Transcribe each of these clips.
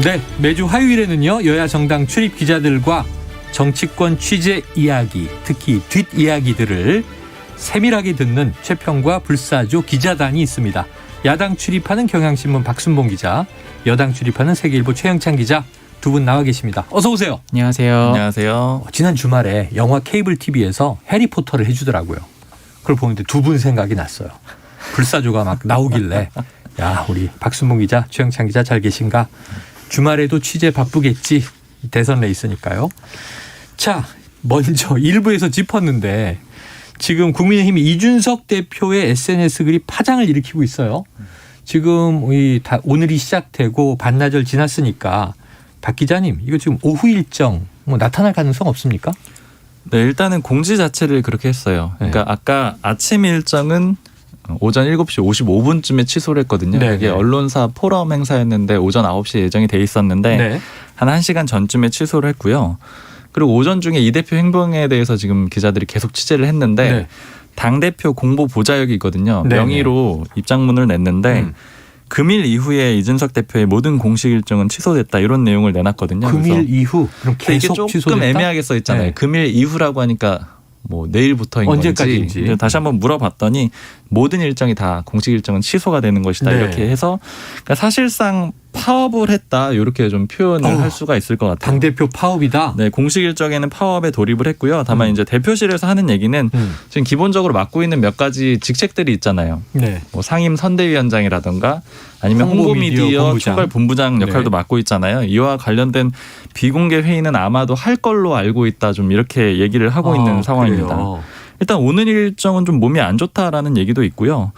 네, 매주 화요일에는요 여야 정당 출입 기자들과 정치권 취재 이야기, 특히 뒷 이야기들을 세밀하게 듣는 최평과 불사조 기자단이 있습니다. 야당 출입하는 경향신문 박순봉 기자, 여당 출입하는 세계일보 최영찬 기자 두 분 나와 계십니다. 어서 오세요. 안녕하세요. 안녕하세요. 어, 지난 주말에 영화 케이블 TV에서 해리포터를 해주더라고요. 그걸 보는데 두 분 생각이 났어요. 불사조가 막 나오길래 야 우리 박순봉 기자, 최영찬 기자 잘 계신가? 주말에도 취재 바쁘겠지. 대선 레이스니까요. 자 먼저 일부에서 짚었는데 지금 국민의힘 이준석 대표의 SNS 글이 파장을 일으키고 있어요. 지금 이 다 오늘이 시작되고 반나절 지났으니까 박 기자님 이거 지금 오후 일정 뭐 나타날 가능성 없습니까? 네, 일단은 공지 자체를 그렇게 했어요. 네. 그러니까 아까 아침 일정은 오전 7시 55분쯤에 취소를 했거든요. 네, 이게 네. 언론사 포럼 행사였는데 오전 9시에 예정이 돼 있었는데 네. 한 1시간 전쯤에 취소를 했고요. 그리고 오전 중에 이 대표 행동에 대해서 지금 기자들이 계속 취재를 했는데 네. 당 대표 공보 보좌역이 있거든요. 네, 명의로 입장문을 냈는데 음. 금일 이후에 이준석 대표의 모든 공식 일정은 취소됐다 이런 내용을 내놨거든요. 금일 이후 그럼 이게 계속 조금 취소됐다? 애매하게 써 있잖아요. 네. 금일 이후라고 하니까 뭐 내일부터인 언제까지인지. 건지 다시 한번 물어봤더니 모든 일정이 다 공식 일정은 취소가 되는 것이다 네. 이렇게 해서 그러니까 사실상 파업을 했다 이렇게 좀 표현을 어, 할 수가 있을 것 같아요. 당 대표 파업이다. 네, 공식 일정에는 파업에 돌입을 했고요. 다만 음. 이제 대표실에서 하는 얘기는 음. 지금 기본적으로 맡고 있는 몇 가지 직책들이 있잖아요. 네. 뭐 상임 선대위원장이라던가 아니면 홍보 홍보 미디어 미디어 본부장. 총괄 본부장 역할도 네. 맡고 있잖아요. 이와 관련된 비공개 회의는 아마도 할 걸로 알고 있다. 좀 이렇게 얘기를 하고 아, 있는 상황입니다. 그래요. 일단 오늘 일정은 좀 몸이 안 좋다라는 얘기도 있고요.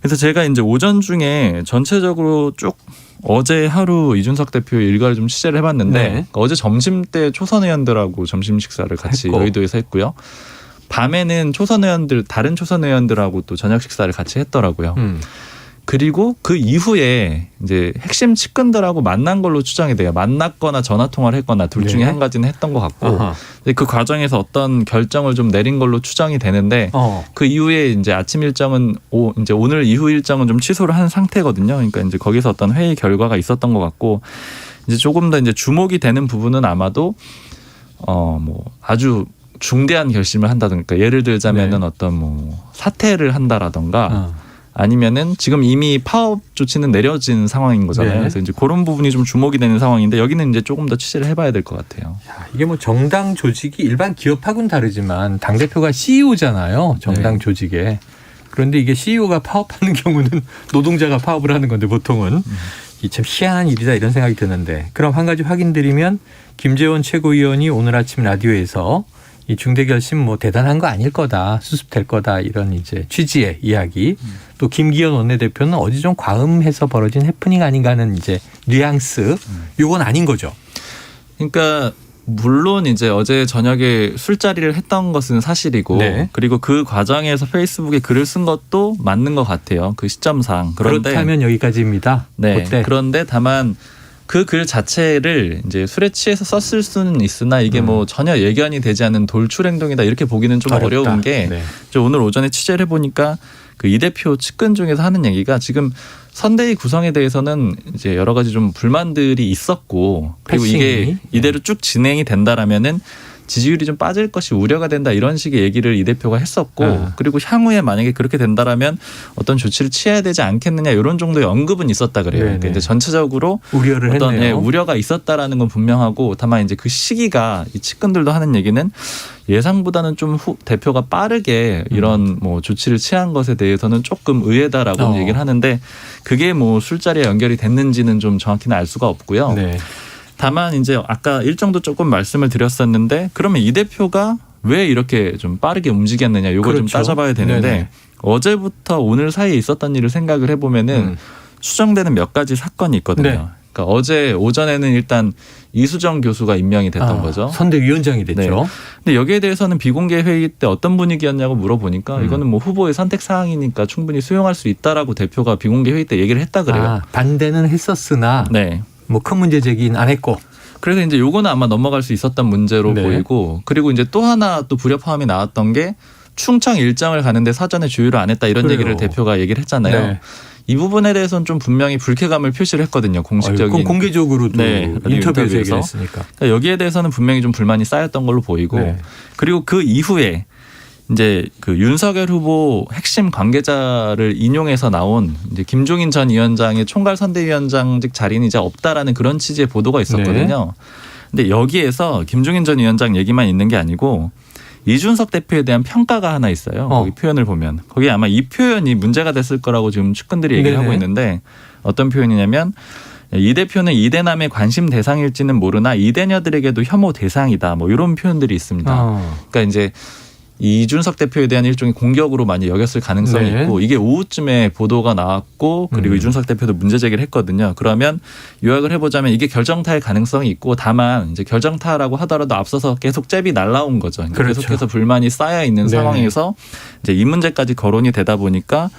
그래서 제가 이제 오전 중에 전체적으로 쭉 어제 하루 이준석 대표의 일과를 좀 취재를 해봤는데 네. 어제 점심 때 초선 의원들하고 점심 식사를 같이 했고. 여의도에서 했고요. 밤에는 초선 의원들 다른 초선 의원들하고 또 저녁 식사를 같이 했더라고요. 음. 그리고 그 이후에 이제 핵심 측근들하고 만난 걸로 추정이 돼요. 만났거나 전화 통화를 했거나 둘 중에 네. 한 가지는 했던 것 같고 아하. 그 과정에서 어떤 결정을 좀 내린 걸로 추정이 되는데 어. 그 이후에 이제 아침 일정은 오 이제 오늘 이후 일정은 좀 취소를 한 상태거든요. 그러니까 이제 거기서 어떤 회의 결과가 있었던 것 같고 이제 조금 더 이제 주목이 되는 부분은 아마도 어 뭐 아주 중대한 결심을 한다든가 그러니까 예를 들자면은 네. 어떤 뭐 사퇴를 한다라던가 어. 아니면은 지금 이미 파업 조치는 내려진 상황인 거잖아요. 네. 그래서 이제 그런 부분이 좀 주목이 되는 상황인데 여기는 이제 조금 더 취재를 해봐야 될 것 같아요. 야, 이게 뭐 정당 조직이 일반 기업하고는 다르지만 당 대표가 CEO잖아요. 정당 네. 조직에. 그런데 이게 CEO가 파업하는 경우는 노동자가 파업을 하는 건데 보통은 음. 이참 희한한 일이다 이런 생각이 드는데 그럼 한 가지 확인드리면 김재원 최고위원이 오늘 아침 라디오에서 이 중대 결심 뭐 대단한 거 아닐 거다 수습될 거다 이런 이제 취지의 이야기 또 김기현 원내대표는 어디 좀 과음해서 벌어진 해프닝 아닌가 하는 이제 뉘앙스 요건 아닌 거죠. 그러니까 물론 이제 어제 저녁에 술자리를 했던 것은 사실이고 네. 그리고 그 과정에서 페이스북에 글을 쓴 것도 맞는 것 같아요. 그 시점상. 그런데 그렇다면 여기까지입니다. 네. 그때 그런데 다만 그 글 자체를 이제 술에 취해서 썼을 수는 있으나 이게 음. 뭐 전혀 예견이 되지 않은 돌출 행동이다 이렇게 보기는 좀 어렵다. 어려운 게 네. 저 오늘 오전에 취재를 해보니까 그 이 대표 측근 중에서 하는 얘기가 지금 선대위 구성에 대해서는 이제 여러 가지 좀 불만들이 있었고 그리고 이게 패싱이. 이대로 쭉 진행이 된다라면은 지지율이 좀 빠질 것이 우려가 된다 이런 식의 얘기를 이 대표가 했었고 아. 그리고 향후에 만약에 그렇게 된다라면 어떤 조치를 취해야 되지 않겠느냐 이런 정도의 언급은 있었다 그래요. 네네. 그러니까 이제 전체적으로 우려를 어떤 예, 했네요. 우려가 있었다라는 건 분명하고 다만 이제 그 시기가 이 측근들도 하는 얘기는 예상보다는 좀 후, 대표가 빠르게 이런 뭐 조치를 취한 것에 대해서는 조금 의외다라고 음. 어. 얘기를 하는데 그게 뭐 술자리에 연결이 됐는지는 좀 정확히는 알 수가 없고요. 네. 다만 이제 아까 일정도 조금 말씀을 드렸었는데 그러면 이 대표가 왜 이렇게 좀 빠르게 움직였느냐 이거 좀 그렇죠. 따져봐야 되는데 네네. 어제부터 오늘 사이에 있었던 일을 생각을 해보면은 음. 수정되는 몇 가지 사건이 있거든요. 네. 그러니까 어제 오전에는 일단 이수정 교수가 임명이 됐던 아, 거죠. 선대위원장이 됐죠. 네. 근데 여기에 대해서는 비공개 회의 때 어떤 분위기였냐고 물어보니까 음. 이거는 뭐 후보의 선택 사항이니까 충분히 수용할 수 있다라고 대표가 비공개 회의 때 얘기를 했다 그래요. 아, 반대는 했었으나 네. 뭐 큰 문제 제기는 안 했고. 그래서 이제 요거는 아마 넘어갈 수 있었던 문제로 네. 보이고 그리고 이제 또 하나 또 불협화음이 나왔던 게 충청 일정을 가는데 사전에 조율을 안 했다 이런 그래요. 얘기를 대표가 얘기를 했잖아요. 네. 이 부분에 대해서는 좀 분명히 불쾌감을 표시를 했거든요. 공식적인. 그건 공개적으로도 네, 인터뷰에서. 그러니까 여기에 대해서는 분명히 좀 불만이 쌓였던 걸로 보이고 네. 그리고 그 이후에 이제 그 윤석열 후보 핵심 관계자를 인용해서 나온 이제 김종인 전 위원장의 총괄 선대위원장직 자리는 이제 없다라는 그런 취지의 보도가 있었거든요. 근데 여기에서 김종인 전 위원장 얘기만 있는 게 아니고 이준석 대표에 대한 평가가 하나 있어요. 어. 거기 표현을 보면 거기 아마 이 표현이 문제가 됐을 거라고 지금 측근들이 얘기를 네네. 하고 있는데 어떤 표현이냐면 이 대표는 이대남의 관심 대상일지는 모르나 이대녀들에게도 혐오 대상이다. 뭐 이런 표현들이 있습니다. 어. 그러니까 이제 이준석 대표에 대한 일종의 공격으로 많이 여겼을 가능성이 네. 있고 이게 오후쯤에 보도가 나왔고 그리고 음. 이준석 대표도 문제 제기를 했거든요. 그러면 요약을 해보자면 이게 결정타의 가능성이 있고 다만 이제 결정타라고 하더라도 앞서서 계속 잽이 날라온 거죠. 그러니까 그렇죠. 계속해서 불만이 쌓여 있는 네. 상황에서 이제 이 문제까지 거론이 되다 보니까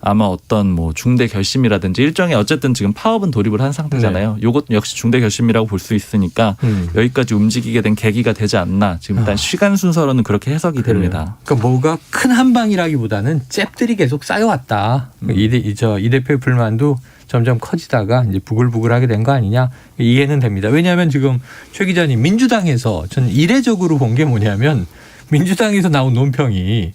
아마 어떤 뭐 중대 결심이라든지 일종의 어쨌든 지금 파업은 돌입을 한 상태잖아요. 네. 요것 역시 중대 결심이라고 볼 수 있으니까 음. 여기까지 움직이게 된 계기가 되지 않나 지금 일단 아. 시간 순서로는 그렇게 해석이 됩니다. 그러니까 뭐가 큰 한방이라기보다는 잽들이 계속 쌓여왔다. 음. 이, 대, 이, 저, 이 대표의 불만도 점점 커지다가 이제 부글부글하게 된 거 아니냐 이해는 됩니다. 왜냐하면 지금 최 기자님 민주당에서 저는 이례적으로 본 게 뭐냐면 민주당에서 나온 논평이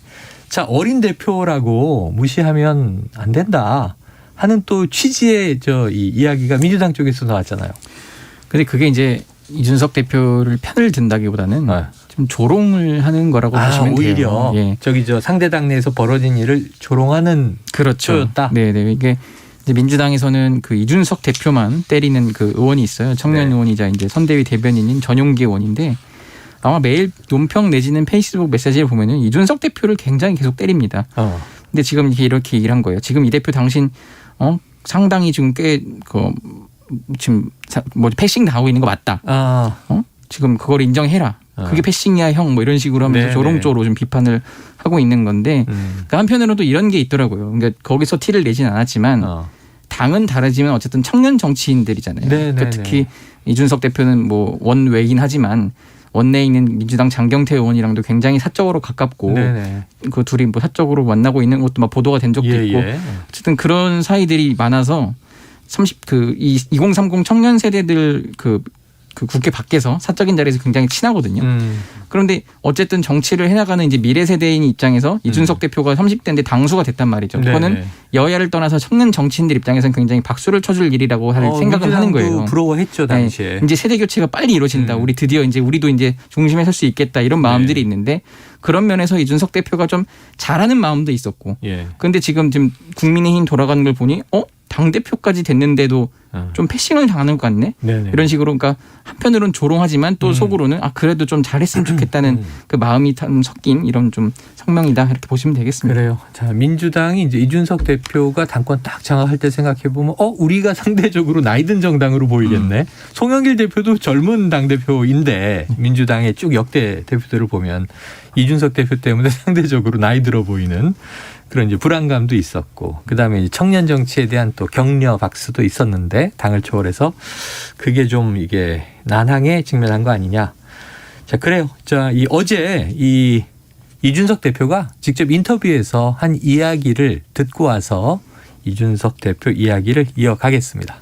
자 어린 대표라고 무시하면 안 된다 하는 또 취지의 저 이 이야기가 민주당 쪽에서 나왔잖아요. 근데 그게 이제 이준석 대표를 편을 든다기보다는 네. 좀 조롱을 하는 거라고 아 보시면 오히려 돼요. 예. 저기 저 상대 당내에서 벌어진 일을 조롱하는 그렇죠. 표였다? 네, 네. 이게 이제 민주당에서는 그 이준석 대표만 때리는 그 의원이 있어요. 청년 네. 의원이자 이제 선대위 대변인인 전용기 의원인데 아마 매일 논평 내지는 페이스북 메시지를 보면은 이준석 대표를 굉장히 계속 때립니다. 어. 근데 지금 이렇게 이렇게 얘기를 한 거예요. 지금 이 대표 당신 어 상당히 지금 꽤그 지금 사- 뭐 패싱 당하고 있는 거 맞다. 아 어? 지금 그걸 인정해라. 어. 그게 패싱이야 형 뭐 이런 식으로 하면서 네, 조롱조로 좀 비판을 하고 있는 건데 음. 그러니까 한편으로도 이런 게 있더라고요. 그러니까 거기서 티를 내진 않았지만 어. 당은 다르지만 어쨌든 청년 정치인들이잖아요. 네, 그러니까 네, 특히 이준석 대표는 뭐 원외이긴 하지만 원내에 있는 민주당 장경태 의원이랑도 굉장히 사적으로 가깝고 네네. 그 둘이 뭐 사적으로 만나고 있는 것도 막 보도가 된 적도 예, 있고 예. 어쨌든 그런 사이들이 많아서 30그이2030 청년 세대들 그, 그 국회 밖에서 사적인 자리에서 굉장히 친하거든요. 음. 그런데 어쨌든 정치를 해나가는 이제 미래 세대인 입장에서 이준석 대표가 30대인데 당수가 됐단 말이죠. 그거는 음. 네네. 여야를 떠나서 청년 정치인들 입장에서는 굉장히 박수를 쳐줄 일이라고 할 어, 생각을 하는 거예요. 부러워했죠 네, 당시에. 이제 세대 교체가 빨리 이루어진다. 음. 우리 드디어 이제 우리도 이제 중심에 설 수 있겠다 이런 마음들이 네. 있는데 그런 면에서 이준석 대표가 좀 잘하는 마음도 있었고. 예. 근데 지금 지금 국민의힘 돌아가는 걸 보니 어? 당 대표까지 됐는데도 어. 좀 패싱을 당하는 것 같네. 네네. 이런 식으로 그러니까 한편으로는 조롱하지만 또 음. 속으로는 아 그래도 좀 잘했으면 좋겠다는 음. 그 마음이 참 섞인 이런 좀 성명이다 이렇게 보시면 되겠습니다. 그래요. 자 민주당이 이제 이준석 대표가 당권 딱 장악할 때 생각해 보면 어 우리가 상대적으로 나이든 정당으로 보이겠네. 음. 송영길 대표도 젊은 당 대표인데 민주당의 쭉 역대 대표들을 보면 이준석 대표 때문에 상대적으로 나이 들어 보이는 그런 이제 불안감도 있었고 그다음에 청년 정치에 대한 또 격려 박수도 있었는데 당을 초월해서 그게 좀 이게 난항에 직면한 거 아니냐. 자 그래요. 자 이 어제 이 이준석 대표가 직접 인터뷰에서 한 이야기를 듣고 와서 이준석 대표 이야기를 이어가겠습니다.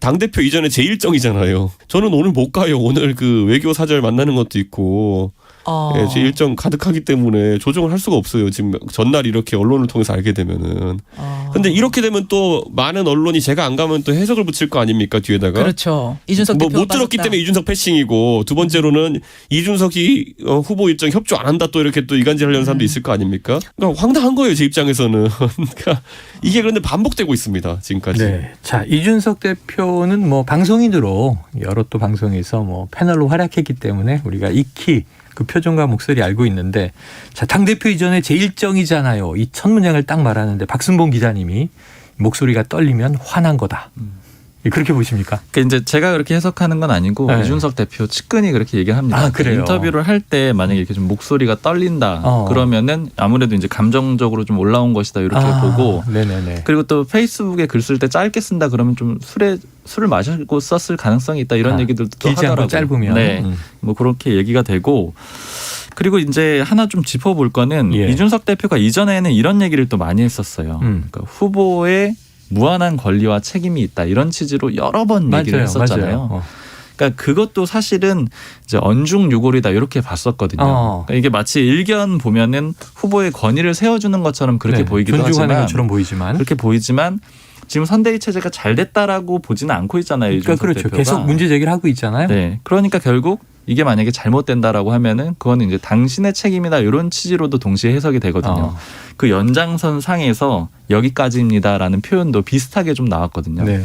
당 대표 이전에 제 일정이잖아요. 저는 오늘 못 가요. 오늘 그 외교 사절 만나는 것도 있고 어. 예, 제 일정 가득하기 때문에 조정을 할 수가 없어요. 지금 전날 이렇게 언론을 통해서 알게 되면은. 어. 근데 이렇게 되면 또 많은 언론이 제가 안 가면 또 해석을 붙일 거 아닙니까 뒤에다가. 그렇죠. 이준석 뭐 대표 못 들었기 때문에 이준석 패싱이고 두 번째로는 이준석이 어, 후보 일정 협조 안 한다 또 이렇게 또 이간질 하려는 사람도 있을 거 아닙니까? 그러니까 황당한 거예요 제 입장에서는. 그러니까 이게 그런데 반복되고 있습니다 지금까지. 네. 자, 이준석 대표는 뭐 방송인으로 여러 또 방송에서 뭐 패널로 활약했기 때문에 우리가 익히 그 표정과 목소리 알고 있는데 자, 당대표 이전에 제 일정이잖아요. 이 첫 문장을 딱 말하는데 박순봉 기자님이 목소리가 떨리면 화난 거다. 그렇게 보십니까? 그러니까 이제 제가 그렇게 해석하는 건 아니고 네. 이준석 대표 측근이 그렇게 얘기를 합니다. 아, 그래요? 인터뷰를 할 때 만약에 이렇게 좀 목소리가 떨린다 어. 그러면은 아무래도 이제 감정적으로 좀 올라온 것이다 이렇게 아, 보고 네네네. 그리고 또 페이스북에 글 쓸 때 짧게 쓴다 그러면 좀 술에 술을 마시고 썼을 가능성이 있다 이런 아, 얘기들도 하더라고요. 짧으면. 네. 음. 뭐 그렇게 얘기가 되고 그리고 이제 하나 좀 짚어볼 거는 예. 이준석 대표가 이전에는 이런 얘기를 또 많이 했었어요. 음. 그러니까 후보의 무한한 권리와 책임이 있다 이런 취지로 여러 번 얘기를 맞아요, 했었잖아요. 맞아요. 어. 그러니까 그것도 사실은 이제 언중유골이다 이렇게 봤었거든요. 어. 그러니까 이게 마치 일견 보면은 후보의 권위를 세워주는 것처럼 그렇게 네, 보이기도 존중하는 하지만 것처럼 보이지만 그렇게 보이지만 지금 선대위 체제가 잘 됐다라고 보지는 않고 있잖아요. 그러니까 그렇죠. 대표가. 계속 문제 제기를 하고 있잖아요. 네. 그러니까 결국 이게 만약에 잘못된다라고 하면은 그건 이제 당신의 책임이다 이런 취지로도 동시에 해석이 되거든요. 어. 그 연장선 상에서 여기까지입니다라는 표현도 비슷하게 좀 나왔거든요. 네.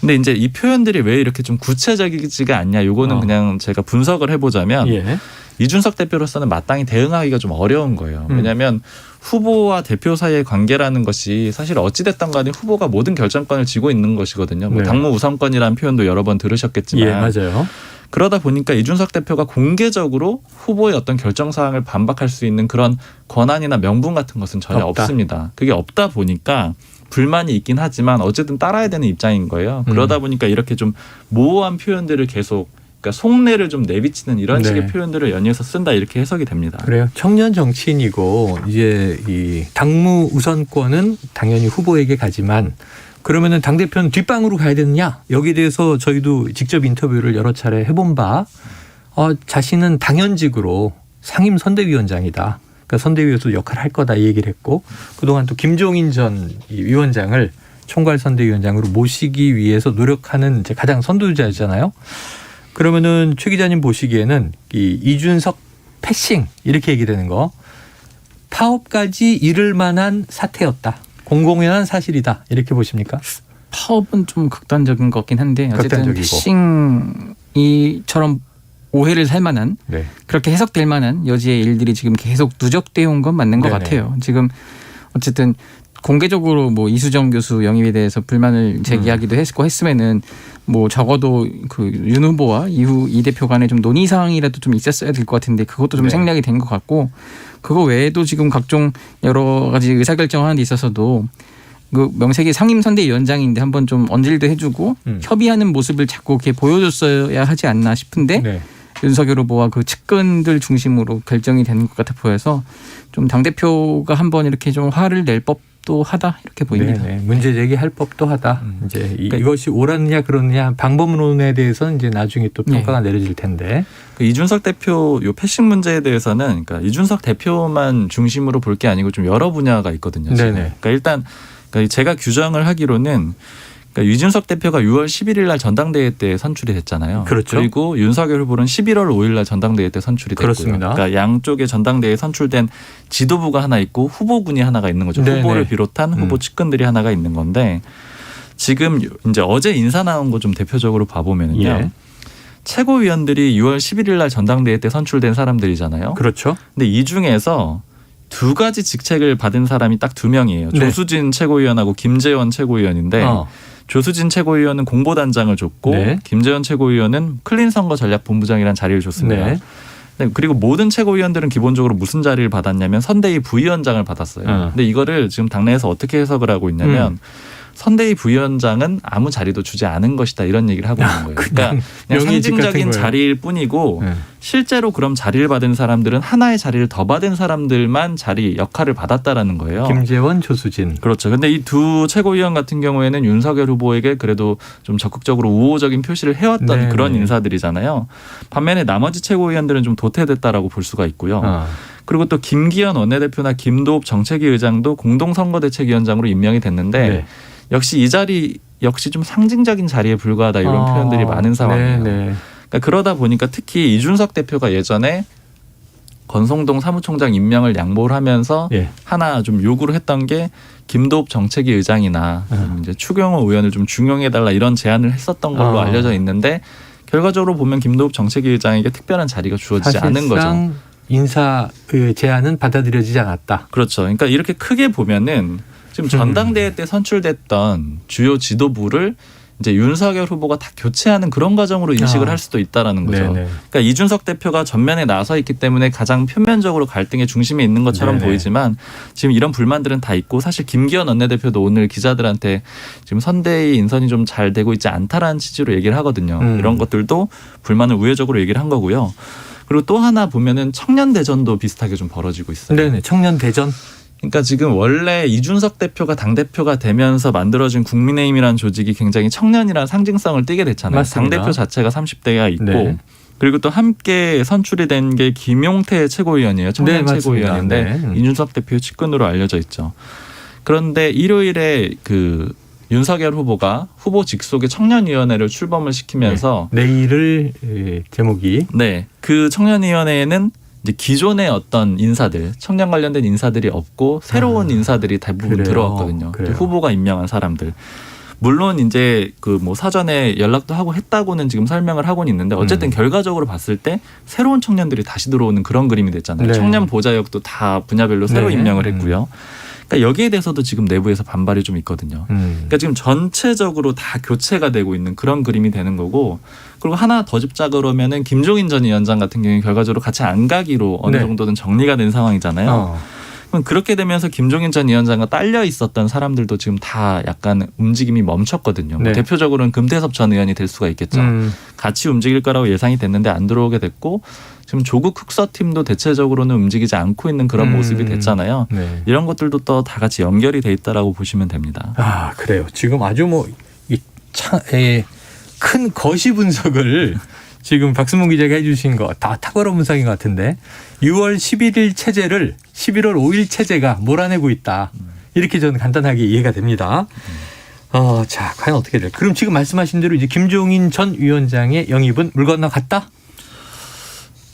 근데 이제 이 표현들이 왜 이렇게 좀 구체적이지가 않냐? 요거는 어. 그냥 제가 분석을 해보자면 예. 이준석 대표로서는 마땅히 대응하기가 좀 어려운 거예요. 음. 왜냐하면 후보와 대표 사이의 관계라는 것이 사실 어찌 됐든 간에 후보가 모든 결정권을 쥐고 있는 것이거든요. 뭐 네. 당무 우선권이라는 표현도 여러 번 들으셨겠지만 예, 맞아요. 그러다 보니까 이준석 대표가 공개적으로 후보의 어떤 결정 사항을 반박할 수 있는 그런 권한이나 명분 같은 것은 전혀 없다. 없습니다. 그게 없다 보니까 불만이 있긴 하지만 어쨌든 따라야 되는 입장인 거예요. 음. 그러다 보니까 이렇게 좀 모호한 표현들을 계속 그러니까 속내를 좀 내비치는 이런 네. 식의 표현들을 연이어서 쓴다 이렇게 해석이 됩니다. 그래요. 청년 정치인이고 이제 이 당무 우선권은 당연히 후보에게 가지만 그러면은 당 대표는 뒷방으로 가야 되느냐? 여기에 대해서 저희도 직접 인터뷰를 여러 차례 해본 바 어, 자신은 당연직으로 상임 선대위원장이다. 그러니까 선대위에서 역할을 할 거다 이 얘기를 했고 그동안 또 김종인 전이 위원장을 총괄 선대위원장으로 모시기 위해서 노력하는 이제 가장 선두자잖아요. 그러면은 최 기자님 보시기에는 이 이준석 패싱 이렇게 얘기되는 거 파업까지 이를 만한 사태였다. 공공연한 사실이다. 이렇게 보십니까? 파업은 좀 극단적인 것 같긴 한데 어쨌든 극단적이고. 패싱이처럼 오해를 살 만한 네. 그렇게 해석될 만한 여지의 일들이 지금 계속 누적되어 온 건 맞는 것 네네. 같아요. 지금 어쨌든 공개적으로 뭐 이수정 교수 영입에 대해서 불만을 제기하기도 했고 했으면은 뭐 적어도 그 윤 후보와 이후 이 대표 간에 좀 논의 사항이라도 좀 있었어야 될 것 같은데 그것도 좀 네. 생략이 된 것 같고 그거 외에도 지금 각종 여러 가지 의사결정하는 데 있어서도 그 명색이 상임선대위원장인데 한번 좀 언질도 해주고 음. 협의하는 모습을 자꾸 이렇게 보여줬어야 하지 않나 싶은데 네. 윤석열 후보와 그 측근들 중심으로 결정이 되는 것 같아 보여서 좀 당 대표가 한번 이렇게 좀 화를 낼 법 도 하다 이렇게 보입니다. 네, 네. 문제 제기할 법도 하다. 음. 이제 이, 그러니까 것이 옳았느냐 그러느냐 방법론에 대해서는 이제 나중에 또 평가가 내려질 텐데. 그 이준석 대표 요 패싱 문제에 대해서는 그러니까 이준석 대표만 중심으로 볼 게 아니고 좀 여러 분야가 있거든요. 지금. 네네. 그러니까 일단 그러니까 제가 규정을 하기로는 그러니까 이준석 대표가 6월 11일 날 전당대회 때 선출이 됐잖아요. 그렇죠. 리고 윤석열 후보는 11월 5일 날 전당대회 때 선출이 됐고요. 그렇습니다. 그러니까 양쪽의 전당대회에 선출된 지도부가 하나 있고 후보군이 하나가 있는 거죠. 네네. 후보를 비롯한 후보 음. 측근들이 하나가 있는 건데 지금 이제 어제 인사 나온 거 좀 대표적으로 봐보면은요. 예. 최고위원들이 6월 11일 날 전당대회 때 선출된 사람들이잖아요. 그렇죠. 근데 이 중에서 두 가지 직책을 받은 사람이 딱 두 명이에요. 네. 조수진 최고위원하고 김재원 최고위원인데 어. 조수진 최고위원은 공보단장을 줬고 네. 김재원 최고위원은 클린 선거 전략 본부장이라는 자리를 줬습니다. 네. 네, 그리고 모든 최고위원들은 기본적으로 무슨 자리를 받았냐면 선대위 부위원장을 받았어요. 어. 근데 이거를 지금 당내에서 어떻게 해석을 하고 있냐면 음. 선대위 부위원장은 아무 자리도 주지 않은 것이다 이런 얘기를 하고 있는 거예요. 그러니까 그냥 상징적인. 자리일 뿐이고 네. 실제로 그럼 자리를 받은 사람들은 하나의 자리를 더 받은 사람들만 자리 역할을 받았다라는 거예요. 김재원, 조수진. 그렇죠. 근데 이 두 최고위원 같은 경우에는 윤석열 후보에게 그래도 좀 적극적으로 우호적인 표시를 해왔던 네, 그런 네. 인사들이잖아요. 반면에 나머지 최고위원들은 좀 도태됐다라고 볼 수가 있고요. 어. 그리고 또 김기현 원내대표나 김도읍 정책위 의장도 공동선거대책위원장으로 임명이 됐는데 네. 역시 이 자리 역시 좀 상징적인 자리에 불과하다 이런 어. 표현들이 많은 상황이에요. 네, 네. 그러니까 그러다 보니까 특히 이준석 대표가 예전에 권성동 사무총장 임명을 양보를 하면서 예. 하나 좀 요구를 했던 게 김도읍 정책위 의장이나 좀 이제 추경호 의원을 좀 중용해 달라 이런 제안을 했었던 걸로 어. 알려져 있는데 결과적으로 보면 김도읍 정책위 의장에게 특별한 자리가 주어지지 않은 거죠. 인사 그 제안은 받아들여지지 않았다. 그렇죠. 그러니까 이렇게 크게 보면은 지금 음. 전당대회 때 선출됐던 주요 지도부를 이제 윤석열 후보가 다 교체하는 그런 과정으로 인식을 아. 할 수도 있다라는 거죠. 네네. 그러니까 이준석 대표가 전면에 나서 있기 때문에 가장 표면적으로 갈등의 중심에 있는 것처럼 네네. 보이지만 지금 이런 불만들은 다 있고 사실 김기현 원내대표도 오늘 기자들한테 지금 선대위 인선이 좀 잘 되고 있지 않다라는 취지로 얘기를 하거든요. 음. 이런 것들도 불만을 우회적으로 얘기를 한 거고요. 그리고 또 하나 보면은 청년 대전도 비슷하게 좀 벌어지고 있어요. 네네. 청년 대전. 그러니까 지금 원래 이준석 대표가 당 대표가 되면서 만들어진 국민의힘이라는 조직이 굉장히 청년이라는 상징성을 띠게 됐잖아요. 당 대표 자체가 30대가 있고 네. 그리고 또 함께 선출이 된 게 김용태 최고위원이에요. 청년 네. 최고위원인데 네. 음. 이준석 대표의 측근으로 알려져 있죠. 그런데 일요일에 그 윤석열 후보가 후보 직속의 청년위원회를 출범을 시키면서 내일을 예, 제목이 네, 그 청년위원회에는 이제 기존의 어떤 인사들, 청년 관련된 인사들이 없고 새로운 아, 인사들이 대부분 그래요. 들어왔거든요. 그래요. 후보가 임명한 사람들. 물론 이제 그 뭐 사전에 연락도 하고 했다고는 지금 설명을 하고는 있는데 어쨌든 음. 결과적으로 봤을 때 새로운 청년들이 다시 들어오는 그런 그림이 됐잖아요. 네. 청년 보좌역도 다 분야별로 새로 네. 임명을 음. 했고요. 그러니까 여기에 대해서도 지금 내부에서 반발이 좀 있거든요. 음. 그러니까 지금 전체적으로 다 교체가 되고 있는 그런 그림이 되는 거고 그리고 하나 더 짚자 그러면은 김종인 전 위원장 같은 경우에 결과적으로 같이 안 가기로 어느 네. 정도는 정리가 된 상황이잖아요. 어. 그럼 그렇게 되면서 김종인 전 위원장과 딸려 있었던 사람들도 지금 다 약간 움직임이 멈췄거든요. 뭐 네. 대표적으로는 금태섭 전 의원이 될 수가 있겠죠. 음. 같이 움직일 거라고 예상이 됐는데 안 들어오게 됐고 지금 조국 흑서 팀도 대체적으로는 움직이지 않고 있는 그런 음. 모습이 됐잖아요. 네. 이런 것들도 또 다 같이 연결이 돼 있다라고 보시면 됩니다. 아 그래요. 지금 아주 뭐이 큰 거시 분석을 지금 박수문 기자가 해주신 거 다 탁월한 분석인 것 같은데 6월 11일 체제를 11월 5일 체제가 몰아내고 있다. 이렇게 저는 간단하게 이해가 됩니다. 어, 자, 과연 어떻게 될까? 그럼 지금 말씀하신 대로 이제 김종인 전 위원장의 영입은 물 건너갔다?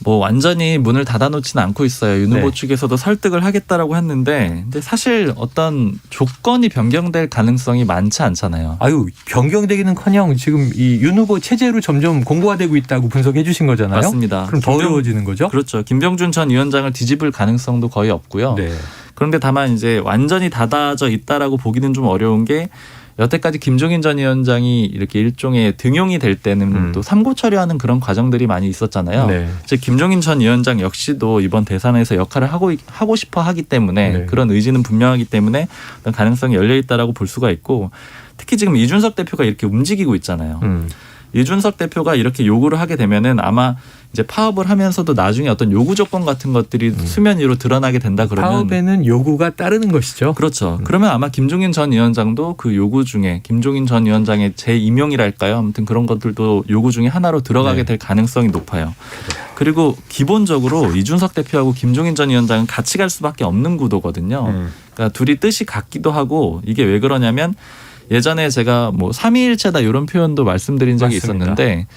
뭐 완전히 문을 닫아놓지는 않고 있어요. 윤 후보 네. 측에서도 설득을 하겠다라고 했는데, 근데 사실 어떤 조건이 변경될 가능성이 많지 않잖아요. 아유, 변경되기는커녕 지금 이 윤 후보 체제로 점점 공고화되고 있다고 분석해 주신 거잖아요. 맞습니다. 그럼 더 김병- 어려워지는 거죠? 그렇죠. 김병준 전 위원장을 뒤집을 가능성도 거의 없고요. 네. 그런데 다만 이제 완전히 닫아져 있다라고 보기는 좀 어려운 게 여태까지 김종인 전 위원장이 이렇게 일종의 등용이 될 때는 음. 또 삼고 처리하는 그런 과정들이 많이 있었잖아요. 네. 즉 김종인 전 위원장 역시도 이번 대선에서 역할을 하고 있- 하고 싶어 하기 때문에 네. 그런 의지는 분명하기 때문에 가능성이 열려 있다라고 볼 수가 있고 특히 지금 이준석 대표가 이렇게 움직이고 있잖아요. 음. 이준석 대표가 이렇게 요구를 하게 되면은 아마 이제 파업을 하면서도 나중에 어떤 요구 조건 같은 것들이 수면 위로 드러나게 된다 그러면 음. 파업에는 요구가 따르는 것이죠. 그렇죠. 그러면 아마 김종인 전 위원장도 그 요구 중에 김종인 전 위원장의 재임용이랄까요. 아무튼 그런 것들도 요구 중에 하나로 들어가게 네. 될 가능성이 높아요. 그리고 기본적으로 이준석 대표하고 김종인 전 위원장은 같이 갈 수밖에 없는 구도거든요. 음. 그러니까 둘이 뜻이 같기도 하고 이게 왜 그러냐면 예전에 제가 뭐 삼위일체다 이런 표현도 말씀드린 적이 맞습니다. 있었는데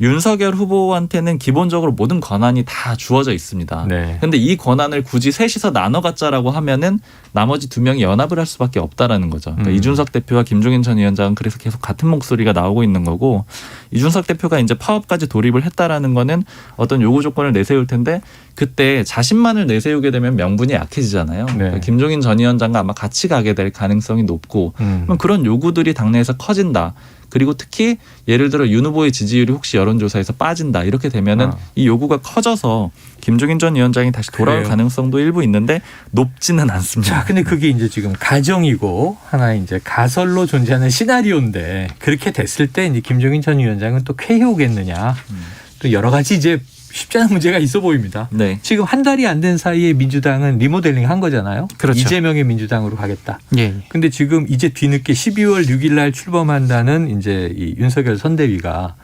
윤석열 후보한테는 기본적으로 모든 권한이 다 주어져 있습니다. 네. 근데 이 권한을 굳이 셋이서 나눠 갖자라고 하면은 나머지 두 명이 연합을 할 수밖에 없다라는 거죠. 그러니까 음. 이준석 대표와 김종인 전 위원장은 그래서 계속 같은 목소리가 나오고 있는 거고 이준석 대표가 이제 파업까지 돌입을 했다라는 거는 어떤 요구 조건을 내세울 텐데 그때 자신만을 내세우게 되면 명분이 약해지잖아요. 그러니까 김종인 전 위원장과 아마 같이 가게 될 가능성이 높고 음. 그런 요구들이 당내에서 커진다. 그리고 특히 예를 들어 윤 후보의 지지율이 혹시 여론조사에서 빠진다 이렇게 되면은 아. 이 요구가 커져서 김종인 전 위원장이 다시 돌아올 그래요. 가능성도 일부 있는데 높지는 않습니다. 자, 근데 그게 이제 지금 가정이고 하나의 이제 가설로 존재하는 시나리오인데 그렇게 됐을 때 이제 김종인 전 위원장은 또 쾌해오겠느냐. 음. 또 여러 가지 이제 쉽지 않은 문제가 있어 보입니다. 네. 지금 한 달이 안 된 사이에 민주당은 리모델링 한 거잖아요. 그렇죠. 이재명의 민주당으로 가겠다. 예. 근데 지금 이제 뒤늦게 12월 6일 날 출범한다는 이제 이 윤석열 선대위가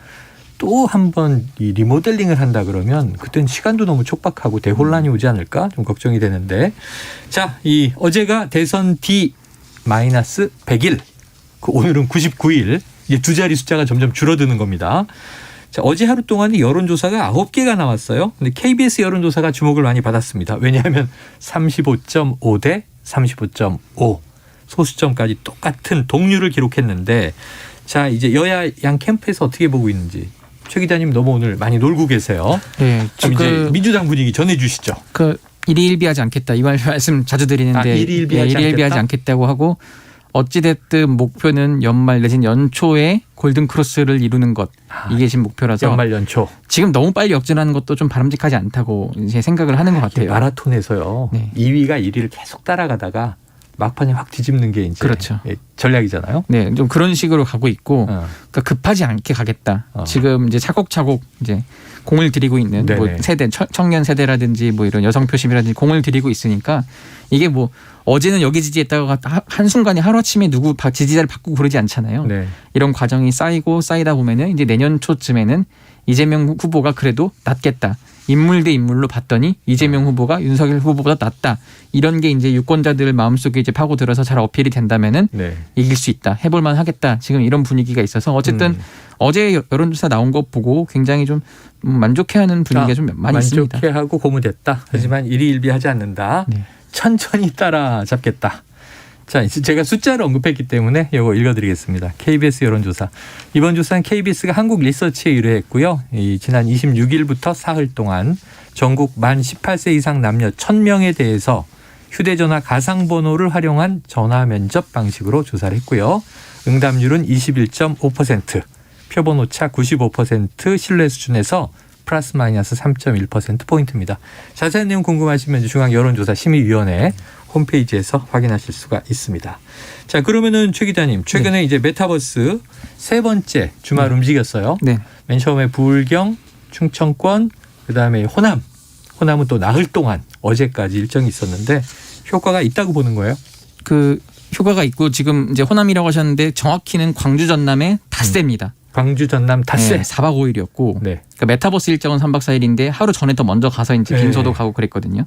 또 한 번 이 리모델링을 한다 그러면 그땐 시간도 너무 촉박하고 대혼란이 오지 않을까 좀 걱정이 되는데 자, 이 어제가 대선 D 마이너스 100일. 그 오늘은 99일. 이제 두 자리 숫자가 점점 줄어드는 겁니다. 자, 어제 하루 동안에 여론조사가 9개가 나왔어요. 근데 KBS 여론조사가 주목을 많이 받았습니다. 왜냐하면 35.5 대 35.5 소수점까지 똑같은 동률을 기록했는데 자, 이제 여야 양 캠프에서 어떻게 보고 있는지 최 기자님 너무 오늘 많이 놀고 계세요. 예. 그럼 이제 그, 민주당 분위기 전해 주시죠. 그 일희일비하지 않겠다 이 말- 말씀 자주 드리는데 아, 일희일비하지 예, 일희일비하지 않겠다? 않겠다고 하고 어찌됐든 목표는 연말 내진 연초에 골든 크로스를 이루는 것 이게 지금 목표라서 연말 연초 지금 너무 빨리 역전하는 것도 좀 바람직하지 않다고 이제 생각을 하는 것 같아요. 마라톤에서요. 네. 2위가 1위를 계속 따라가다가 막판에 확 뒤집는 게 이제 그렇죠. 예, 전략이잖아요. 네, 좀 그런 식으로 가고 있고 어. 그러니까 급하지 않게 가겠다. 어. 지금 이제 차곡차곡 이제 공을 들이고 있는 뭐 네네. 세대 청- 청년 세대라든지 뭐 이런 여성 표심이라든지 공을 들이고 있으니까 이게 뭐 어제는 여기 지지했다가 하- 한순간에 하루아침에 누구 바- 지지자를 바꾸고 그러지 않잖아요. 네. 이런 과정이 쌓이고 쌓이다 보면은 이제 내년 초쯤에는 이재명 후보가 그래도 낫겠다. 인물 대 인물로 봤더니 이재명 후보가 윤석열 후보보다 낫다. 이런 게 이제 유권자들 마음속에 이제 파고들어서 잘 어필이 된다면은 네. 이길 수 있다. 해볼 만 하겠다. 지금 이런 분위기가 있어서 어쨌든 음. 어제 여- 여론조사 나온 거 보고 굉장히 좀 만족해하는 분위기가 아, 좀 많이 있습니다. 만족해하고 고무됐다. 하지만 일희일비하지 않는다. 네. 천천히 따라잡겠다. 자, 이제 제가 숫자를 언급했기 때문에 이거 읽어드리겠습니다. KBS 여론조사. 이번 조사는 KBS가 한국 리서치에 의뢰했고요. 이 지난 26일부터 사흘 동안 전국 만 18세 이상 남녀 1000명에 대해서 휴대전화 가상번호를 활용한 전화 면접 방식으로 조사를 했고요. 응답률은 21.5%, 표본 오차 95% 신뢰 수준에서 플러스 마이너스 3.1% 포인트입니다. 자세한 내용 궁금하시면 중앙 여론조사 심의위원회 홈페이지에서 확인하실 수가 있습니다. 자 그러면은 최 기자님 최근에 이제 메타버스 세 번째 주말 움직였어요. 네. 맨 처음에 부울경, 충청권, 그 다음에 호남, 호남은 또 나흘 동안 어제까지 일정이 있었는데 효과가 있다고 보는 거예요. 그 효과가 있고 지금 이제 호남이라고 하셨는데 정확히는 광주 전남의 닷새입니다. 광주, 전남, 닷새. 네, 4박 5일이었고 네. 그러니까 메타버스 일정은 3박 4일인데 하루 전에 더 먼저 가서 이제 네. 빈소도 가고 그랬거든요.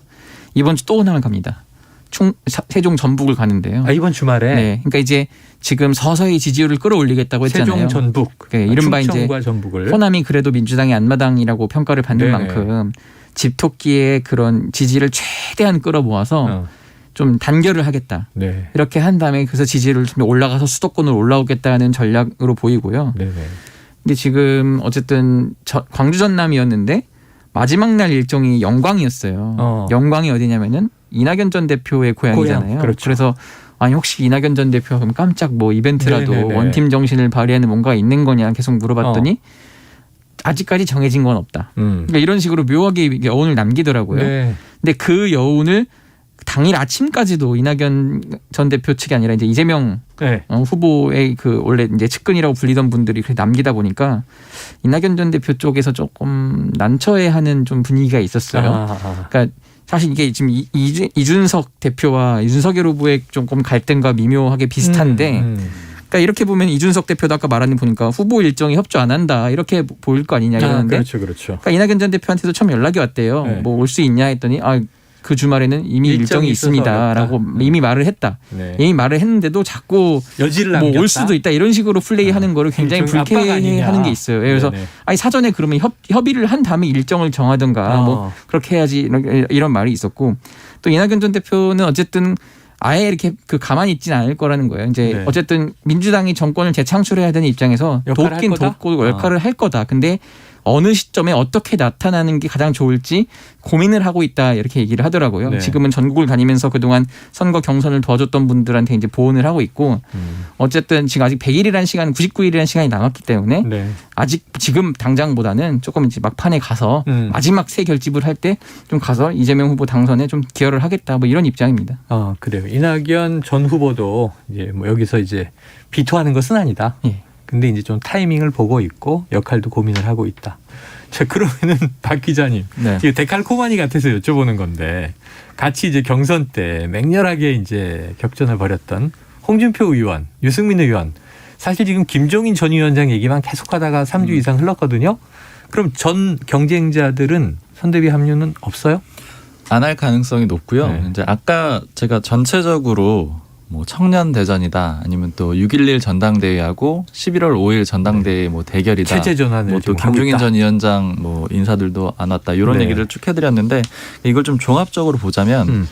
이번 주 또 호남을 갑니다. 충 사- 세종 전북을 가는데요. 아 이번 주말에 네. 그러니까 이제 지금 서서히 지지율을 끌어올리겠다고 했잖아요. 세종, 전북, 네, 이른바 이제 전북을 호남이 그래도 민주당의 안마당이라고 평가를 받는 네네. 만큼 집토끼의 그런 지지를 최대한 끌어모아서 어, 좀 단결을 하겠다. 네. 이렇게 한 다음에 그래서 지지율을 좀 올라가서 수도권으로 올라오겠다는 전략으로 보이고요. 네네. 근데 지금 어쨌든 저- 광주 전남이었는데 마지막 날 일정이 영광이었어요. 어. 영광이 어디냐면은 이낙연 전 대표의 고향이잖아요. 고향, 그렇죠. 래서 아니 혹시 이낙연 전 대표가 그럼 깜짝 뭐 이벤트라도 네네네. 원팀 정신을 발휘하는 뭔가 있는 거냐 계속 물어봤더니 어. 아직까지 정해진 건 없다. 음. 그러니까 이런 식으로 묘하게 여운을 남기더라고요. 네. 근데 그 여운을 당일 아침까지도 이낙연 전 대표 측이 아니라 이제 이재명 네. 어, 후보의 그 원래 이제 측근이라고 불리던 분들이 그렇게 남기다 보니까 이낙연 전 대표 쪽에서 조금 난처해하는 좀 분위기가 있었어요. 아, 아. 그러니까 사실 이게 지금 이- 이준- 이준석 대표와 윤석열 후보의 조금 갈등과 미묘하게 비슷한데, 음, 음. 그러니까 이렇게 보면 이준석 대표도 아까 데 보니까 후보 일정에 협조 안 한다 이렇게 보일 거 아니냐 아, 이러는데, 그렇죠, 그렇죠. 그러니까 이낙연 전 대표한테도 처음 연락이 왔대요. 네. 뭐올 수 있냐 했더니 아 그 주말에는 이미 일정이 일정이 있습니다라고. 음. 이미 말을 했다. 네. 이미 말을 했는데도 자꾸 여지를 뭐 남겼다. 올 수도 있다 이런 식으로 플레이하는 거를 굉장히. 불쾌해하는 게 있어요. 예, 그래서 네네. 아니 사전에 그러면 협, 협의를 한 다음에 일정을 정하든가 어. 뭐 그렇게 해야지 이런, 이런 말이 있었고 또 이낙연 전 대표는 어쨌든 아예 이렇게 그 가만히 있지는 않을 거라는 거예요. 이제 네. 어쨌든 민주당이 정권을 재창출해야 되는 입장에서 돕긴? 돕고 역할을 할 거다. 근데 어느 시점에 어떻게 나타나는 게 가장 좋을지 고민을 하고 있다 이렇게 얘기를 하더라고요. 네. 지금은 전국을 다니면서 그동안 선거 경선을 도와줬던 분들한테 이제 보온을 하고 있고 음. 어쨌든 지금 아직 100일이라는 시간, 99일이라는 시간이 남았기 때문에 네. 아직 지금 당장보다는 조금 이제 막판에 가서 음. 마지막 새 결집을 할 때 좀 가서 이재명 후보 당선에 좀 기여를 하겠다 뭐 이런 입장입니다. 아 그래요. 이낙연 전 후보도 이제 뭐 여기서 이제 비토하는 것은 아니다. 예. 근데 이제 좀 타이밍을 보고 있고 역할도 고민을 하고 있다. 자 그러면은 박 기자님 네. 데칼코마니 같아서 여쭤보는 건데 같이 이제 경선 때 맹렬하게 이제 격전을 벌였던 홍준표 의원, 유승민 의원 사실 지금 김종인 전 위원장 얘기만 계속하다가 3주 음. 이상 흘렀거든요. 그럼 전 경쟁자들은 선대위 합류는 없어요? 안 할 가능성이 높고요. 네. 이제 아까 제가 전체적으로 뭐 청년 대전이다 아니면 또 6.11 전당대회하고 11월 5일 전당대회 뭐 대결이다. 체제 전환을 뭐또 지금 하고 김종인. 전 위원장 뭐 인사들도 안 왔다 이런 네. 얘기를 쭉 해드렸는데 이걸 좀 종합적으로 보자면 음.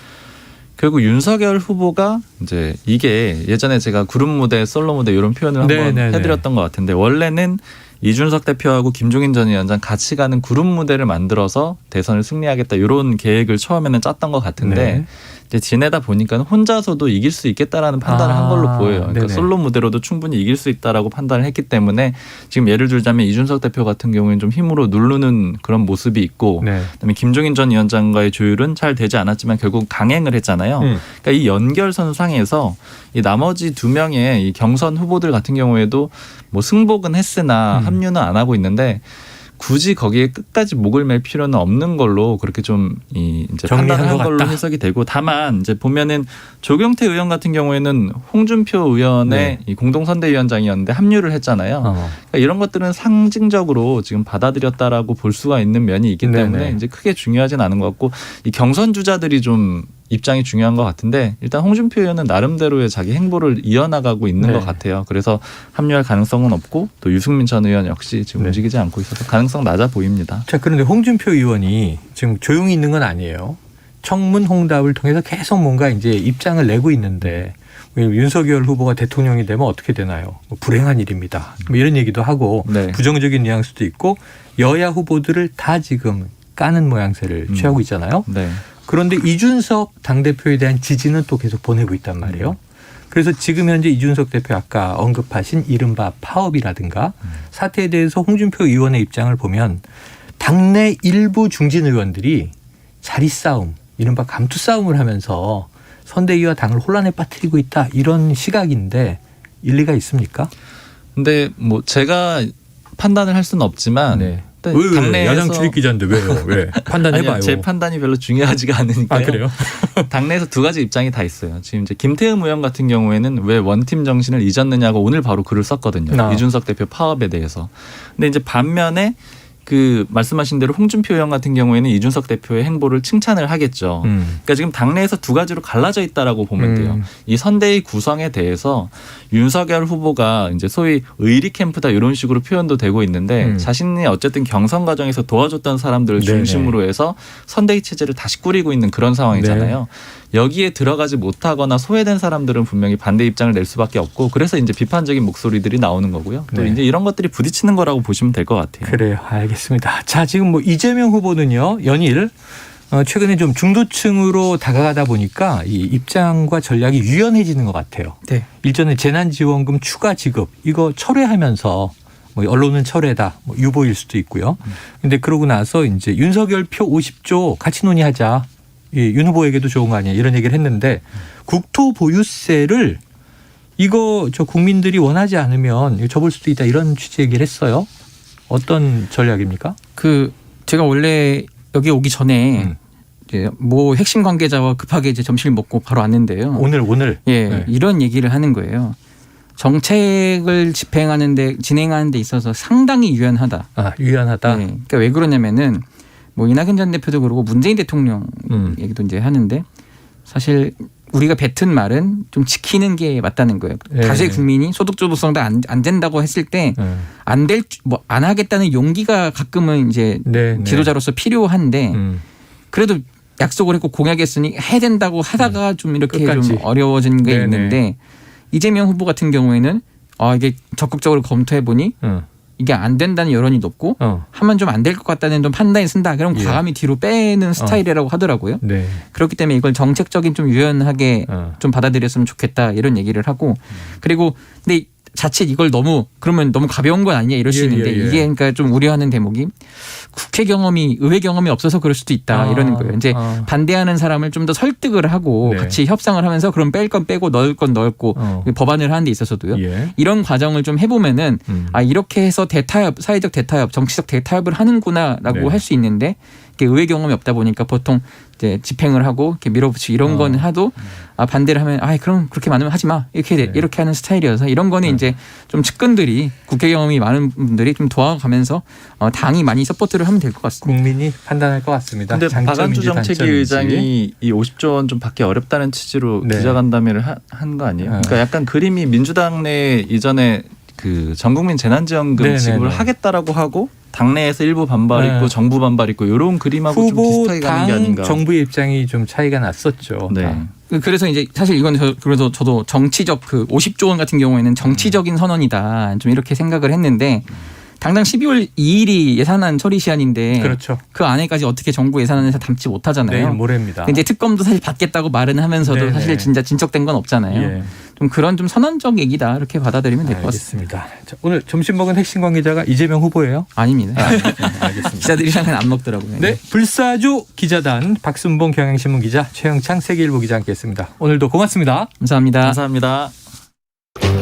결국 윤석열 후보가 이제 이게 예전에 제가 그룹 무대, 솔로 무대 이런 표현을 네, 한번 네, 네. 해드렸던 것 같은데 원래는 이준석 대표하고 김종인 전 위원장 같이 가는 그룹 무대를 만들어서 대선을 승리하겠다 이런 계획을 처음에는 짰던 것 같은데 네. 이제 지내다 보니까 혼자서도 이길 수 있겠다라는 판단을 한 걸로 아, 보여요. 그러니까 네네. 솔로 무대로도 충분히 이길 수 있다라고 판단을 했기 때문에 지금 예를 들자면 이준석 대표 같은 경우에는 좀 힘으로 누르는 그런 모습이 있고 네. 그다음에 김종인 전 위원장과의 조율은 잘 되지 않았지만 결국 강행을 했잖아요. 음. 그러니까 이 연결선 상에서 이 나머지 두 명의 이 경선 후보들 같은 경우에도 뭐 승복은 했으나 음. 합류는 안 하고 있는데 굳이 거기에 끝까지 목을 맬 필요는 없는 걸로 그렇게 좀 이 이제 판단한 것 걸로 같다. 해석이 되고 다만 이제 보면은 조경태 의원 같은 경우에는 홍준표 의원의 네. 이 공동선대위원장이었는데 합류를 했잖아요. 어. 그러니까 이런 것들은 상징적으로 지금 받아들였다라고 볼 수가 있는 면이 있기 네네. 때문에 이제 크게 중요하진 않은 것 같고 이 경선 주자들이 좀 입장이 중요한 것 같은데 일단 홍준표 의원은 나름대로의 자기 행보를 이어나가고 있는 네. 것 같아요. 그래서 합류할 가능성은 없고 또 유승민 전 의원 역시 지금 네. 움직이지 않고 있어서 가능성 낮아 보입니다. 자, 그런데 홍준표 의원이 지금 조용히 있는 건 아니에요. 청문 홍답을 통해서 계속 뭔가 이제 입장을 내고 있는데 윤석열 후보가 대통령이 되면 어떻게 되나요? 뭐 불행한 일입니다. 뭐 이런 얘기도 하고 네. 부정적인 뉘앙스도 있고 여야 후보들을 다 지금 까는 모양새를 음. 취하고 있잖아요. 네. 그런데 이준석 당대표에 대한 지지는 또 계속 보내고 있단 말이에요. 그래서 지금 현재 이준석 대표 아까 언급하신 이른바 파업이라든가 사태에 대해서 홍준표 의원의 입장을 보면 당내 일부 중진 의원들이 자리 싸움, 이른바 감투 싸움을 하면서 선대위와 당을 혼란에 빠뜨리고 있다 이런 시각인데 일리가 있습니까? 근데 뭐 제가 판단을 할 수는 없지만 네. 일단 당내에서 기자인데 왜요? 왜? 아니요, 제 판단이 별로 중요하지가 않으니까요. 아 그래요? 당내에서 두 가지 입장이 다 있어요. 지금 이제 김태흠 의원 같은 경우에는 왜 원팀 정신을 잊었느냐고 오늘 바로 글을 썼거든요. 아. 이준석 대표 파업에 대해서. 근데 이제 반면에 그 말씀하신 대로 홍준표 의원 같은 경우에는 이준석 대표의 행보를 칭찬을 하겠죠. 음. 그러니까 지금 당내에서 두 가지로 갈라져 있다라고 보면 돼요. 음. 이 선대위 구성에 대해서 윤석열 후보가 이제 소위 의리 캠프다 이런 식으로 표현도 되고 있는데 음. 자신이 어쨌든 경선 과정에서 도와줬던 사람들을 네네. 중심으로 해서 선대위 체제를 다시 꾸리고 있는 그런 상황이잖아요. 여기에 들어가지 못하거나 소외된 사람들은 분명히 반대 입장을 낼 수밖에 없고 그래서 이제 비판적인 목소리들이 나오는 거고요. 또 네. 이제 이런 것들이 부딪히는 거라고 보시면 될 것 같아요. 그래요. 알겠습니다. 자, 지금 뭐 이재명 후보는요, 연일 어, 최근에 좀 중도층으로 다가가다 보니까 이 입장과 전략이 유연해지는 것 같아요. 네. 일전에 재난지원금 추가 지급 이거 철회하면서 뭐 언론은 철회다, 뭐 유보일 수도 있고요. 근데 그러고 나서 이제 윤석열 표 50조 같이 논의하자. 이윤 후보에게도 좋은 거 아니야 이런 얘기를 했는데 국토 보유세를 이거 저 국민들이 원하지 않으면 접을 수도 있다 이런 취지 얘기를 했어요. 어떤 전략입니까? 그 제가 원래 여기 오기 전에 음. 이제 뭐 핵심 관계자와 급하게 이제 점심을 먹고 바로 왔는데요. 오늘 오늘 예, 네. 이런 얘기를 하는 거예요. 정책을 집행하는데 진행하는 데 있어서 상당히 유연하다. 아 유연하다. 예, 그러니까 왜 그러냐면은 뭐 이낙연 전 대표도 그러고 문재인 대통령 음. 얘기도 이제 하는데 사실 우리가 뱉은 말은 좀 지키는 게 맞다는 거예요. 예. 다수의 국민이 소득주도성도 안, 안 된다고 했을 때 네. 안될 뭐 안 하겠다는 용기가 가끔은 이제 네, 네. 지도자로서 필요한데 음. 그래도 약속을 했고 공약했으니 해야 된다고 하다가 좀 이렇게 음. 끝까지. 좀 어려워진 게 네네. 있는데 이재명 후보 같은 경우에는 아 이게 적극적으로 검토해 보니 어. 이게 안 된다는 여론이 높고 어. 하면 좀 안 될 것 같다는 좀 판단이 쓴다. 그럼 예. 과감히 뒤로 빼는 스타일이라고 하더라고요. 네. 그렇기 때문에 이걸 정책적인 좀 유연하게 어. 좀 받아들였으면 좋겠다 이런 얘기를 하고 그리고 근데 자칫 이걸 너무 그러면 너무 가벼운 건 아니냐 이럴 수 예, 있는데 예, 예. 이게 그러니까 좀 우려하는 대목이 국회 경험이 의회 경험이 없어서 그럴 수도 있다 아, 이러는 거예요. 이제 아. 반대하는 사람을 좀 더 설득을 하고 네. 같이 협상을 하면서 그럼 뺄 건 빼고 넣을 건 넣었고 어. 법안을 하는 데 있어서도요. 예. 이런 과정을 좀 해보면은 음. 아 이렇게 해서 대타협 사회적 대타협 정치적 대타협을 하는구나라고 네. 할수 있는데 이게 의회 경험이 없다 보니까 보통 이제 집행을 하고 이렇게 밀어붙이고 이런 어. 거는 하도 아 반대를 하면 아 그럼 그렇게 많으면 하지 마 이렇게 돼- 네. 이렇게 하는 스타일이어서 이런 거는 이제 좀 측근들이 국회 경험이 많은 분들이 좀 도와가면서 어, 당이 많이 서포트를 하면 될 것 같습니다. 국민이 판단할 것 같습니다. 근데 박안주 정책위. 의장이 이 50조 원 좀 받기 어렵다는 취지로 네. 기자간담회를 한 거 아니에요? 네. 그러니까 약간 그림이 민주당 내 이전에 그 전국민 재난지원금 네, 지급을 네, 네. 하겠다라고 하고 당내에서 일부 반발 네. 있고 정부 반발 있고 이런 그림하고 좀 후보 비슷하게 가는 게당 아닌가. 정부의 입장이 좀 차이가 났었죠. 네. 다. 그- 그래서 이제 사실 이건 저, 그래서 저도 정치적 그 50조 원 같은 경우에는 정치적인 선언이다 좀 이렇게 생각을 했는데 당장 12월 2일이 예산안 처리 시한인데 그렇죠. 그 안에까지 어떻게 정부 예산안에서 담지 못하잖아요. 내일 모레입니다. 근데 이제 특검도 사실 받겠다고 말은 하면서도 네네. 사실 진짜 진척된 건 없잖아요. 예. 좀 그런 좀 선언적 얘기다 이렇게 받아들이면 될 것 같습니다. 알겠습니다. 자, 오늘 점심 먹은 핵심 관계자가 이재명 후보예요. 아닙니다. 알겠습니다. 기자들이랑은 안 먹더라고요. 네, 불사조 기자단 박순봉 경향신문 기자 최영창 세계일보 기자 함께했습니다. 오늘도 고맙습니다. 감사합니다. 감사합니다.